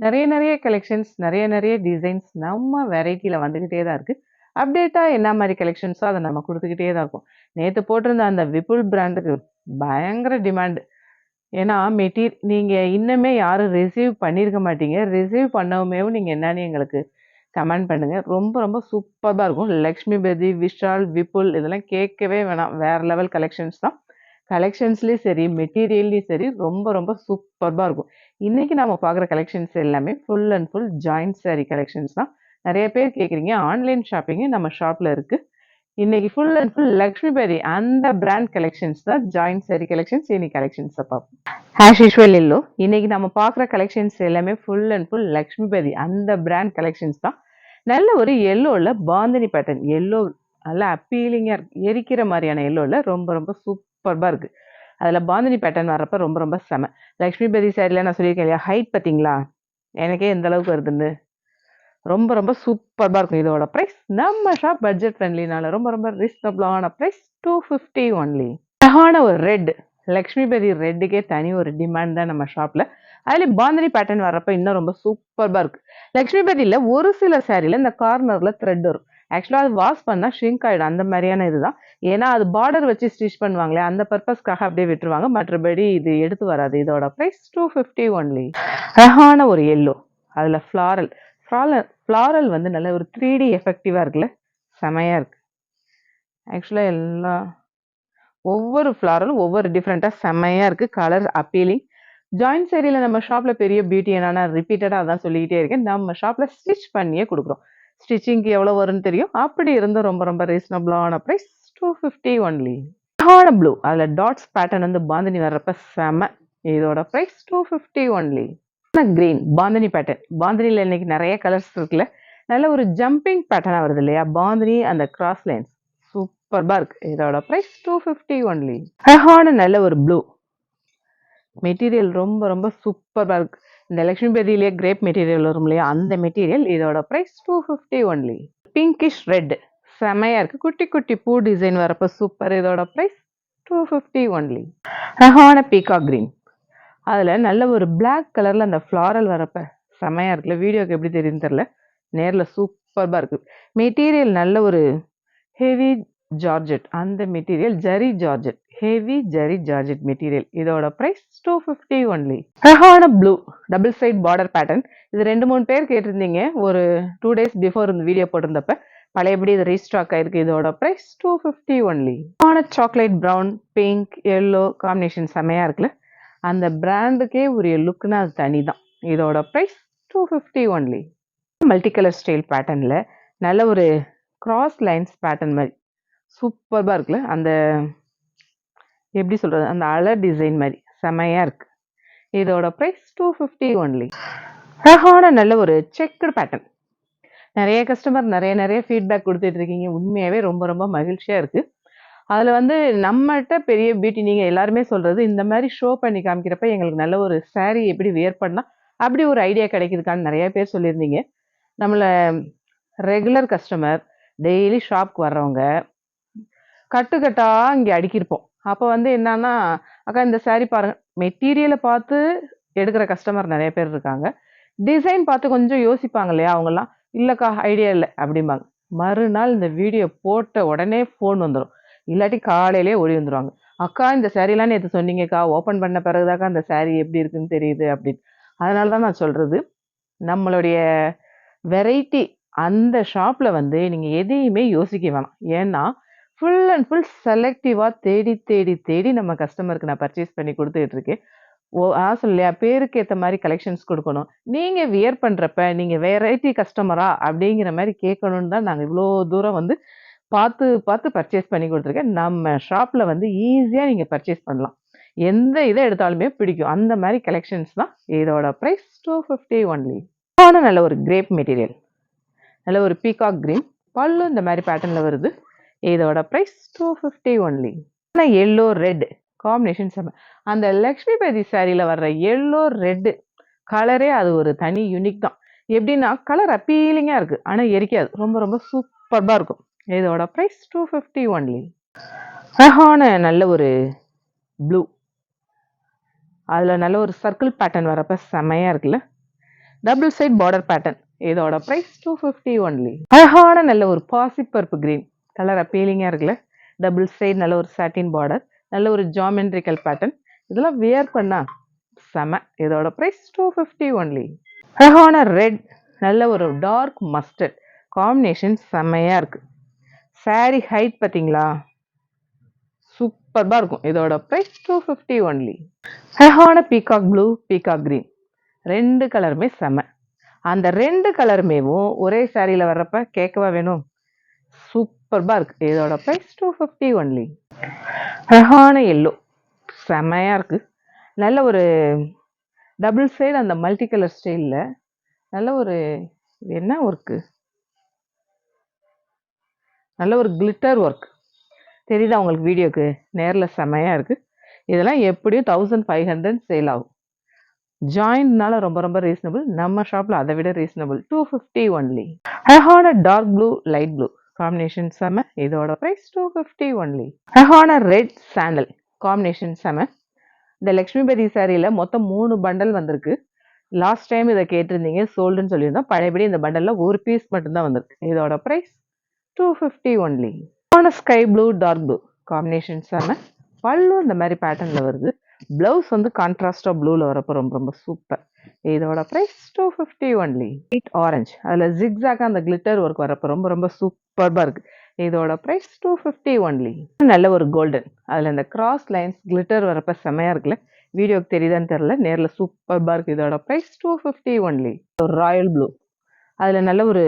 நிறைய நிறைய கலெக்ஷன்ஸ் நிறைய நிறைய டிசைன்ஸ் நம்ம வெரைட்டியில் வந்துக்கிட்டே தான் இருக்குது அப்டேட்டாக என்ன மாதிரி கலெக்ஷன்ஸோ அதை நம்ம கொடுத்துக்கிட்டே தான் இருக்கும். நேற்று போட்டிருந்த அந்த விபுல் பிராண்டுக்கு பயங்கர டிமாண்டு ஏன்னா மெட்டீர் நீங்கள் இன்னுமே யாரும் ரிசீவ் பண்ணியிருக்க மாட்டீங்க. ரிசீவ் பண்ணவுமேவும் நீங்கள் என்னன்னு எங்களுக்கு கமெண்ட் பண்ணுங்கள் ரொம்ப ரொம்ப சூப்பராக இருக்கும். லக்ஷ்மிபதி விஷால் விபுல் இதெல்லாம் கேட்கவே வேணாம். வேறு லெவல் கலெக்ஷன்ஸ் தான். கலெக்ஷன்ஸ்லேயும் சரி மெட்டீரியல்லையும் சரி ரொம்ப ரொம்ப சூப்பர்பாக இருக்கும். இன்றைக்கி நம்ம பார்க்குற கலெக்ஷன்ஸ் எல்லாமே full and full joint sari collections தான். நிறைய பேர் கேட்குறீங்க ஆன்லைன் ஷாப்பிங்கு நம்ம ஷாப்பில் இருக்குது இன்னைக்கு ஃபுல் அண்ட் ஃபுல் லக்ஷ்மி பெரி அந்த பிராண்ட் கலெக்ஷன்ஸ் தான் ஜாயிண்ட் சாரி கலெக்ஷன்ஸ் இன்னைக்கு கலெக்ஷன்ஸை பார்ப்போம். ஆஸ் யூஷுவல் இல்லோ இன்னைக்கு நம்ம பார்க்குற கலெக்ஷன்ஸ் எல்லாமே ஃபுல் அண்ட் ஃபுல் லக்ஷ்மிபதி அந்த பிராண்ட் கலெக்ஷன்ஸ் தான். நல்ல ஒரு எல்லோவில் பாந்தினி பேட்டர்ன் எல்லோ நல்லா அப்பீலிங்காக எரிக்கிற மாதிரியான எல்லோவில் ரொம்ப ரொம்ப சூப்பர் சூப்பர்பாக இருக்குது அதில் பாந்தினி பேட்டர்ன் வர்றப்ப ரொம்ப ரொம்ப செம. லக்ஷ்மி பெரி சாரியில் நான் சொல்லியிருக்கேன் இல்லையா ஹைட் பார்த்தீங்களா? எனக்கே எந்த அளவுக்கு வருதுன்னு. ரொம்ப ரொம்ப சூப்பராக இருக்கும் இதோட ப்ரைஸ் நம்ம ஷாப் பட்ஜெட் ஃப்ரெண்ட்லினால ரொம்ப ரொம்ப ரீசனபிளான ப்ரைஸ் டூ ஃபிஃப்டி ஒன்லி அழகான ஒரு ரெட் லக்ஷ்மிபதி ரெட்டுக்கே தனி ஒரு டிமாண்ட் தான் நம்ம ஷாப்பில் அதில் பாந்தினி பேட்டர்ன் வர்றப்ப இன்னும் ரொம்ப சூப்பராக இருக்குது லக்ஷ்மிபதியில் ஒரு சில சாரியில் இந்த கார்னரில் த்ரெட் வரும். ஆக்சுவலாக அது வாஷ் பண்ணால் ஷ்ரிங்க் ஆகிடும் அந்த மாதிரியான இதுதான். ஏன்னா அது பார்டர் வச்சு ஸ்டிச் பண்ணுவாங்களே அந்த பர்பஸ்க்காக அப்படியே விட்டுருவாங்க. மற்றபடி இது எடுத்து வராது. இதோட ப்ரைஸ் டூ ஃபிஃப்டி ஒன்லி அழகான ஒரு எல்லோ அதில் ஃப்ளாரல் ஃப்ளாரல் ஃப்ளாரல் வந்து நல்ல ஒரு த்ரீ டி எஃபெக்டிவாக இருக்குல்ல? செமையாக இருக்குது ஆக்சுவலாக எல்லா ஒவ்வொரு ஃப்ளாரலும் ஒவ்வொரு டிஃப்ரெண்ட்டாக செம்மையாக இருக்குது கலர் அப்பீலிங் ஜாயின்ட் சேரியில் நம்ம ஷாப்பில் பெரிய பியூட்டி என்னன்னா ரிப்பீட்டடாக அதான் சொல்லிக்கிட்டே இருக்கேன். நம்ம ஷாப்பில் ஸ்டிச் பண்ணியே கொடுக்குறோம். ஸ்டிச்சிங்க்கு எவ்வளோ வரும்னு தெரியும். அப்படி இருந்து ரொம்ப ரொம்ப ரீசனபிளான ப்ரைஸ் டூ ஃபிஃப்டி ஒன்லி ஹான ப்ளூ அதில் டாட்ஸ் பேட்டர்ன் வந்து பாந்தினி வர்றப்ப செம. இதோட price two fifty only green bandhani pattern பாந்தினியில் இன்னைக்கு நிறைய கலர்ஸ் இருக்குல்ல. நல்ல ஒரு ஜம்பிங் பேட்டர்னாக வருது இல்லையா? பாந்தினி அந்த கிராஸ் லைன்ஸ் சூப்பர்பாக பார்க் இதோட ப்ரைஸ் டூ ஃபிஃப்டி ஒன்லி அழகான நல்ல ஒரு ப்ளூ மெட்டீரியல் ரொம்ப ரொம்ப சூப்பராக இருக்கு. இந்த லக்ஷ்மி பேதியிலேயே கிரேப் மெட்டீரியல் வரும் இல்லையா? அந்த மெட்டீரியல் இதோட price two fifty only pinkish red செமையாக இருக்குது குட்டி குட்டி பூ டிசைன் வரப்போ சூப்பர் இதோட ப்ரைஸ் டூ ஃபிஃப்டி ஒன்லி ரஹான பீகா க்ரீன் அதில் நல்ல ஒரு பிளாக் கலரில் அந்த ஃப்ளாரல் வரப்ப செமையாக இருக்குல்ல வீடியோக்கு எப்படி தெரியும் தெரில நேரில் சூப்பராக இருக்குது மெட்டீரியல் நல்ல ஒரு ஹெவி ஜார்ஜெட் அந்த material zari georgette heavy zari georgette material இதோட ப்ரைஸ் டூ ஃபிஃப்டி ஒன்லி அழகான blue double side border pattern இது ரெண்டு மூணு பேர் கேட்டிருந்தீங்க. ஒரு டூ டேஸ் பிஃபோர் இந்த வீடியோ போட்டிருந்தப்ப. பழையபடி இது ரீஸ்டாக் ஆயிருக்கு. இதோட ப்ரைஸ் டூ ஃபிஃப்டி ஒன்லி ஆன chocolate brown pink yellow combination செமையாக இருக்குல்ல? அந்த பிராண்டுக்கே உரிய லுக்னா அது தனி தான் இதோட price two fifty only multi colour style பேட்டர்னில் நல்ல ஒரு கிராஸ் லைன்ஸ் பேட்டர்ன் மாதிரி. சூப்பர்பாக இருக்குல்ல? அந்த எப்படி சொல்கிறது அந்த அலர் டிசைன் மாதிரி. செமையாக இருக்குது இதோட ப்ரைஸ் டூ ஃபிஃப்டி ஒன்லி அழகான நல்ல ஒரு செக்குடு பேட்டர்ன் நிறைய கஸ்டமர் நிறைய நிறைய ஃபீட்பேக் கொடுத்துட்ருக்கீங்க உண்மையாகவே ரொம்ப ரொம்ப மகிழ்ச்சியாக இருக்குது அதில் வந்து நம்மகிட்ட பெரிய பியூட்டி நீங்கள் எல்லாருமே சொல்கிறது இந்த மாதிரி ஷோ பண்ணி காமிக்கிறப்ப எங்களுக்கு நல்ல ஒரு சாரீ எப்படி வியர் பண்ணால் அப்படி ஒரு ஐடியா கிடைக்குதுக்கான்னு நிறைய பேர் சொல்லியிருந்தீங்க. நம்மளை ரெகுலர் கஸ்டமர் டெய்லி ஷாப்க்கு வர்றவங்க கட்டுக்கட்டாக இங்கே அடுக்கியிருப்போம். அப்போ வந்து என்னன்னா அக்கா இந்த சாரீ பாருங்க. மெட்டீரியலை பார்த்து எடுக்கிற கஸ்டமர் நிறைய பேர் இருக்காங்க. டிசைன் பார்த்து கொஞ்சம் யோசிப்பாங்க இல்லையா அவங்கெல்லாம்? இல்லைக்கா ஐடியா இல்லை அப்படிம்பாங்க. மறுநாள் இந்த வீடியோ போட்ட உடனே ஃபோன் வந்துடும் இல்லாட்டி காலையிலே ஓடி வந்துடுவாங்க அக்கா இந்த சாரீலாம் நேற்று சொன்னீங்கக்கா? ஓப்பன் பண்ண பிறகுதாக்கா அந்த சாரீ எப்படி இருக்குன்னு தெரியுது அப்படின்னு. அதனால தான் நான் சொல்கிறது நம்மளுடைய வெரைட்டி அந்த ஷாப்பில் வந்து நீங்கள் எதையுமே யோசிக்க வேணாம். ஏன்னா ஃபுல் அண்ட் ஃபுல் செலக்டிவாக தேடி தேடி தேடி நம்ம கஸ்டமருக்கு நான் பர்ச்சேஸ் பண்ணி கொடுத்துட்டு இருக்கேன். ஓ ஆ சொல்லையா பேருக்கு ஏற்ற மாதிரி கலெக்ஷன்ஸ் கொடுக்கணும். நீங்கள் வியர் பண்ணுறப்ப நீங்கள் வெரைட்டி கஸ்டமரா அப்படிங்கிற மாதிரி கேட்கணுன்னு தான் நாங்கள் இவ்வளோ தூரம் வந்து பார்த்து பார்த்து பர்ச்சேஸ் பண்ணி கொடுத்துருக்கேன். நம்ம ஷாப்பில் வந்து ஈஸியாக நீங்கள் பர்ச்சேஸ் பண்ணலாம். எந்த இதை எடுத்தாலுமே பிடிக்கும். அந்த மாதிரி கலெக்ஷன்ஸ் தான் இதோட ப்ரைஸ் டூ ஃபிஃப்டி ஒன்லி ஆனால் நல்ல ஒரு கிரேப் மெட்டீரியல் நல்ல ஒரு பீகாக் க்ரீன் பல்லு இந்த மாதிரி பேட்டர்னில் வருது. இதோட ப்ரைஸ் டூ ஃபிஃப்டி ஒன்லி ஆனால் எல்லோ ரெட் காம்பினேஷன் செம்ம அந்த லக்ஷ்மி பேதி சாரியில் வர்ற எல்லோ ரெட்டு கலரே அது ஒரு தனி யூனிக் தான். எப்படின்னா கலர் அப்பீலிங்காக இருக்குது ஆனால் எரிக்காது. ரொம்ப ரொம்ப சூப்பர்பாக இருக்கும். இதோட ப்ரைஸ் டூ ஃபிஃப்டி ஒன்லி அழகான நல்ல ஒரு ப்ளூ அதில் நல்ல ஒரு சர்க்கிள் பேட்டர்ன் வரப்ப செமையாக இருக்குல்ல? டபுள் சைட் பார்டர் பேட்டர்ன் இதோட ப்ரைஸ் டூ ஃபிஃப்டி ஒன்லி அழகான நல்ல ஒரு பாசிப்பருப்பு க்ரீன் கலர் அப்பீலிங்காக இருக்குல்ல? டபுள் சைட் நல்ல ஒரு சாட்டின் பார்டர் நல்ல ஒரு ஜாமெண்ட்ரிக்கல் பேட்டர்ன் இதெல்லாம் வியர் பண்ணா செம. இதோட ப்ரைஸ் டூ ஃபிஃப்டி ஒன்லி அழகான ரெட் நல்ல ஒரு டார்க் மஸ்டர்ட் காம்பினேஷன் செம்மையாக இருக்குது சாரி ஹைட் பார்த்தீங்களா? சூப்பர்பாக இருக்கும். இதோட ப்ரைஸ் டூ ஃபிஃப்டி ஒன்லி அழகான பீகாக் ப்ளூ பீகாக் க்ரீன் ரெண்டு கலருமே செம. அந்த ரெண்டு கலருமேவும் ஒரே சாரியில் வர்றப்ப கேட்கவா வேணும்? சூப்பர்பாக இருக்குது இதோட ப்ரைஸ் டூ ஃபிஃப்டி ஒன்லி அழகான எல்லோ செமையாக இருக்குது நல்ல ஒரு டபுள் சைடு அந்த மல்டி கலர் ஸ்டைலில் நல்ல ஒரு என்ன ஒர்க்கு நல்ல ஒரு கிளிட்டர் ஒர்க் தெரியுதா உங்களுக்கு வீடியோக்கு? நேரில் செமையாக இருக்குது இதெல்லாம் எப்படியும் தௌசண்ட் ஃபைவ் ஹண்ட்ரட் சேல் ஆகும். ஜாயின்ட்னால ரொம்ப ரொம்ப ரீசனபிள் நம்ம ஷாப்பில் அதை விட ரீசனபிள் டூ ஃபிஃப்டி ஒன்லி அழகான dark blue light blue combination செம இதோட ப்ரைஸ் டூ ஃபிஃப்டி ஒன்லி அழகான ரெட் சாண்டல் காம்பினேஷன் செம இந்த லக்ஷ்மிபதி சாரியில் மொத்தம் மூணு பண்டல் வந்திருக்கு. லாஸ்ட் டைம் இதை கேட்டிருந்தீங்க சோல்டுன்னு சொல்லியிருந்தோம். பழையபடி இந்த பண்டலில் ஒரு பீஸ் மட்டும்தான் வந்திருக்கு. இதோட price two fifty only sky blue dark blue combination செம பல்லும் இந்த மாதிரி பேட்டர்னில் வருது. ப்ளவுஸ் வந்து கான்ட்ராஸ்டாக ப்ளூவில் வரப்போ ரொம்ப ரொம்ப சூப்பர் இதோட ப்ரைஸ் டூ ஃபிஃப்டி ஒன்லி எயிட் ஆரஞ்ச் அதில் ஜிக்ஸாக அந்த கிளிட்டர் ஒர்க் வரப்போ ரொம்ப ரொம்ப சூப்பர்பாக இருக்குது இதோட ப்ரைஸ் டூ ஃபிஃப்டி ஒன்லி நல்ல ஒரு கோல்டன் அதில் இந்த கிராஸ் லைன்ஸ் கிளிட்டர் வரப்போ செமையாக இருக்குல்ல? வீடியோக்கு தெரியுதான்னு தெரில நேரில் சூப்பர்பாக இருக்குது இதோட ப்ரைஸ் டூ ஃபிஃப்டி ஒன்லி ஒரு ராயல் ப்ளூ அதில் நல்ல ஒரு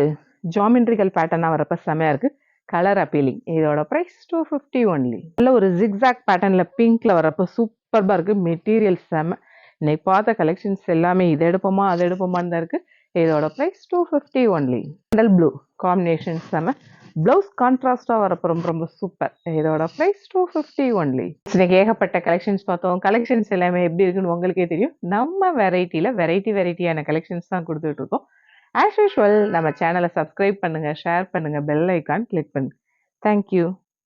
ஜாமெண்ட்ரிக்கல் பேட்டர்னாக வரப்போ செமையாக இருக்குது கலர் அப்பீலிங் இதோட ப்ரைஸ் டூ ஃபிஃப்டி ஒன்லி நல்ல ஒரு ஜிக்ஸாக் பேட்டர்னில் பிங்க்கில் வரப்போ சூப்பர்பாக இருக்குது மெட்டீரியல் செம இன்னைக்கு பார்த்த கலெக்ஷன்ஸ் எல்லாமே இது எடுப்போமா அது எடுப்போமான்னு தான் இருக்குது இதோட ப்ரைஸ் டூ ஃபிஃப்டி ஒன்லி மண்டல் ப்ளூ காம்பினேஷன்ஸ் தானே ப்ளவுஸ் கான்ட்ராஸ்டாக வரப்போ ரொம்ப ரொம்ப சூப்பர் இதோட ப்ரைஸ் டூ ஃபிஃப்டி ஒன்லி இன்னைக்கு ஏகப்பட்ட கலெக்ஷன்ஸ் பார்த்தோம். கலெக்ஷன்ஸ் எல்லாமே எப்படி இருக்குன்னு உங்களுக்கே தெரியும். நம்ம வெரைட்டியில் வெரைட்டி வெரைட்டியான கலெக்ஷன்ஸ் தான் கொடுத்துட்டு இருக்கோம். ஆஸ் யூஷுவல் நம்ம சேனலை சப்ஸ்கிரைப் பண்ணுங்கள் ஷேர் பண்ணுங்கள் பெல் ஐக்கான் கிளிக் பண்ணுங்கள் தேங்க்யூ